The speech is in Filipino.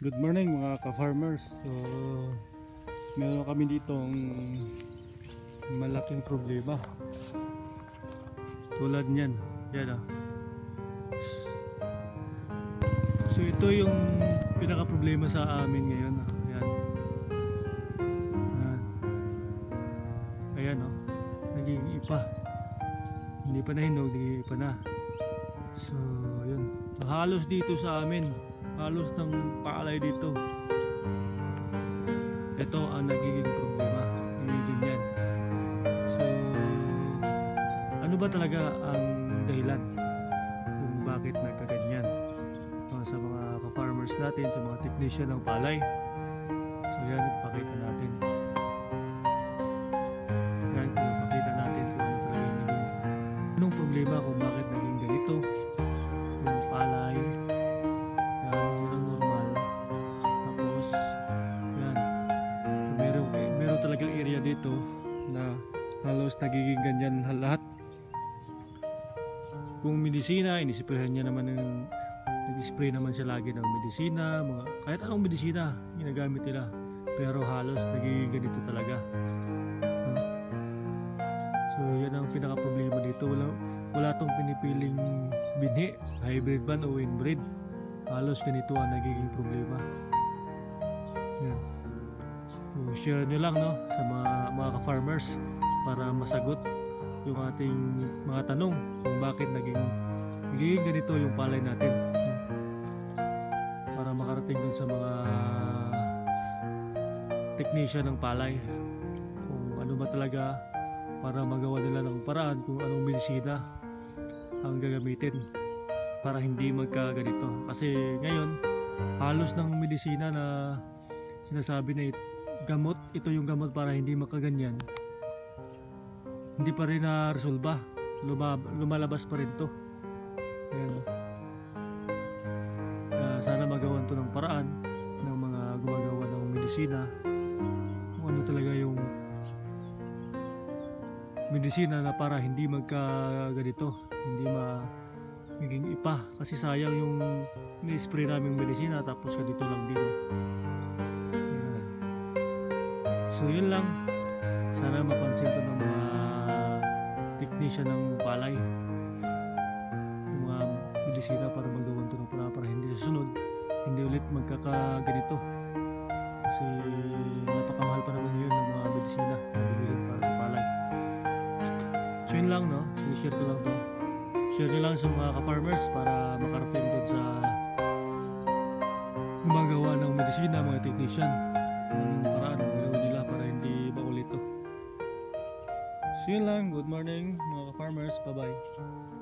Good morning mga ka-farmers. So, meron kami ditong malaking problema. Tulad niyan. Yan ah. So ito yung pinaka-problema sa amin ngayon. ah. Ayan. Ayan. Ayan oh. Naging ipa. Hindi pa nahinog, naging ipa na. So, yun. So, halos dito sa amin, halos ng paalay dito. Ito ang nagiging problema. Nagiging yan. So, ano ba talaga ang dahilan kung bakit nagkaganyan? Uh, sa mga ka-farmers natin, sa mga technician ng palay. So, yan, ipakita natin. Yan, ipakita natin kung ano talaga yung anong problema kung bakit naging ganito dito na halos nagiging ganyan lahat kung medisina inisprayan niya naman ng nag-spray naman siya lagi ng medisina mga, kahit anong medisina ginagamit nila pero halos nagiging ganito talaga so yan ang pinaka problema dito wala, wala tong pinipiling binhi, hybrid man o inbred. Halos ganito ang nagiging problema. Yan. So, share nyo lang no, sa mga, mga ka-farmers para masagot yung ating mga tanong kung bakit naging nagiging ganito yung palay natin. Para makarating dun sa mga technician ng palay kung ano ba talaga para magawa nila ng paraan kung anong medisina ang gagamitin para hindi magkaganito. Kasi ngayon, halos ng medisina na sinasabi na gamot, ito yung gamot para hindi makaganyan. Hindi pa rin na-resolba. Luma- lumalabas pa rin to. Ayan. Ah, sana magawan to ng paraan ng mga gumagawa ng medisina kung ano talaga yung medisina na para hindi magkaganito hindi ma maging ipa kasi sayang yung ni-spray naming medisina tapos ganito lang dito. So yun lang. Sana mapansin to ng mga technician ng palay. Yung mga medisina para magawan to ng para, para hindi susunod hindi ulit magkakaganito. Kasi napakamahal pa naman yun ng mga medisina na bilihin para sa palay. So yun lang no, sinishare ko lang to. Share nyo lang sa mga ka-farmers para makarating doon sa gumagawa ng medisina, mga technician. Anong paraan So yun lang, good morning mga ka-farmers, bye bye.